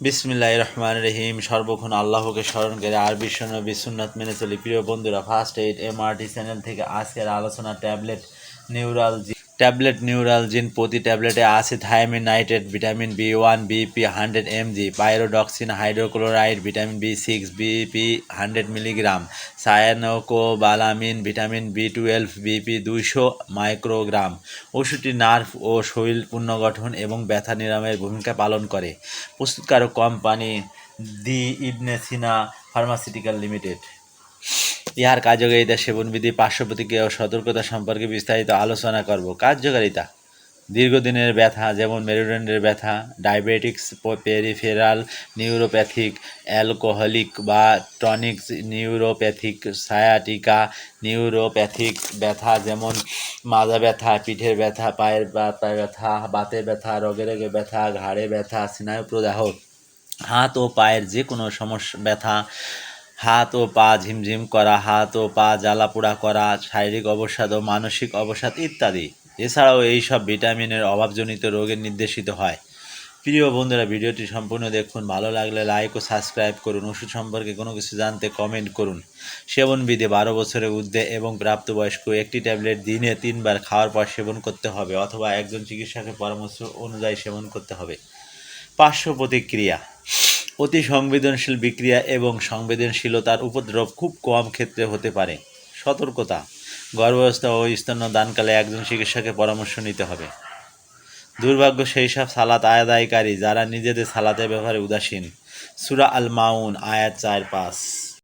বিসমিল্লাহ রহমান রহিম। সর্বক্ষণ আল্লাহকে স্মরণ করে আর বিশ্বন বিশ্বনাথ মেনে চলি। প্রিয় বন্ধুরা ফার্স্ট এইড এমআরটি চ্যানেল থেকে আজকের আলোচনা ট্যাবলেট নিউরাল ট্যাবলেট নিউরালজিন প্রতি ট্যাবলেটে আছে thiamine nitrate, vitamin B one BP hundred mg pyridoxine, hydrochloride, vitamin B six BP hundred milligram, cyanocobalamin, vitamin B twelve BP দুইশো মাইক্রোগ্রাম। ওষুধটি নার্ভ ও শরীর পুনর্গঠন এবং ব্যথা নিরাময়ের ভূমিকা পালন করে। প্রস্তুতকারক company the Ibn Sina pharmaceutical limited. ইহার কার্যকারিতা সেবনবিধি পার্শ্ব প্রতিক্রিয়া ও সতর্কতা সম্পর্কে বিস্তারিত আলোচনা করব। কার্যকারিতা। দীর্ঘদিনের ব্যথা, যেমন মেরুদণ্ডের ব্যথা, ডায়াবেটিক্স পেরিফেরাল নিউরোপ্যাথিক, অ্যালকোহলিক বা টনিক নিউরোপ্যাথিক, সায়াটিকা নিউরোপ্যাথিক ব্যথা, যেমন মাজা ব্যথা, পিঠের ব্যথা, পায়ের ব্যথা ব্যথা, বাতের ব্যথা, রগে রগে ব্যথা, ঘাড়ে ব্যথা স্নায়ু প্রদাহ হাত ও পায়ের যে কোনো সমস্যা, ব্যথা হাত ও পা ঝিমঝিম করা, হাত ও পা জ্বালাপোড়া করা, শারীরিক অবসাদ ও মানসিক অবসাদ ইত্যাদি। এছাড়াও এই সব ভিটামিনের অভাবজনিত রোগের নির্দেশিত হয়। প্রিয় বন্ধুরা, ভিডিওটি সম্পূর্ণ দেখুন। ভালো লাগলে লাইক ও সাবস্ক্রাইব করুন। ওষুধ সম্পর্কে কোনো কিছু জানতে কমেন্ট করুন। সেবন বিধি বারো বছরের ঊর্ধ্বে এবং প্রাপ্তবয়স্ক একটি ট্যাবলেট দিনে তিনবার খাওয়ার পর সেবন করতে হবে অথবা একজন চিকিৎসকের পরামর্শ অনুযায়ী সেবন করতে হবে। পার্শ্ব প্রতিক্রিয়া। অতি সংবেদনশীল বিক্রিয়া এবং সংবেদনশীলতার উপদ্রব খুব কম ক্ষেত্রে হতে পারে। সতর্কতা, গর্ভাবস্থা ও স্তন্য দানকালে একজন চিকিৎসকের পরামর্শ নিতে হবে। দুর্ভাগ্য সেই সব সালাত আদায়কারী যারা নিজেদের সালাতে ব্যবহারে উদাসীন। সুরা আল মাউন আয়াত চার, পাঁচ।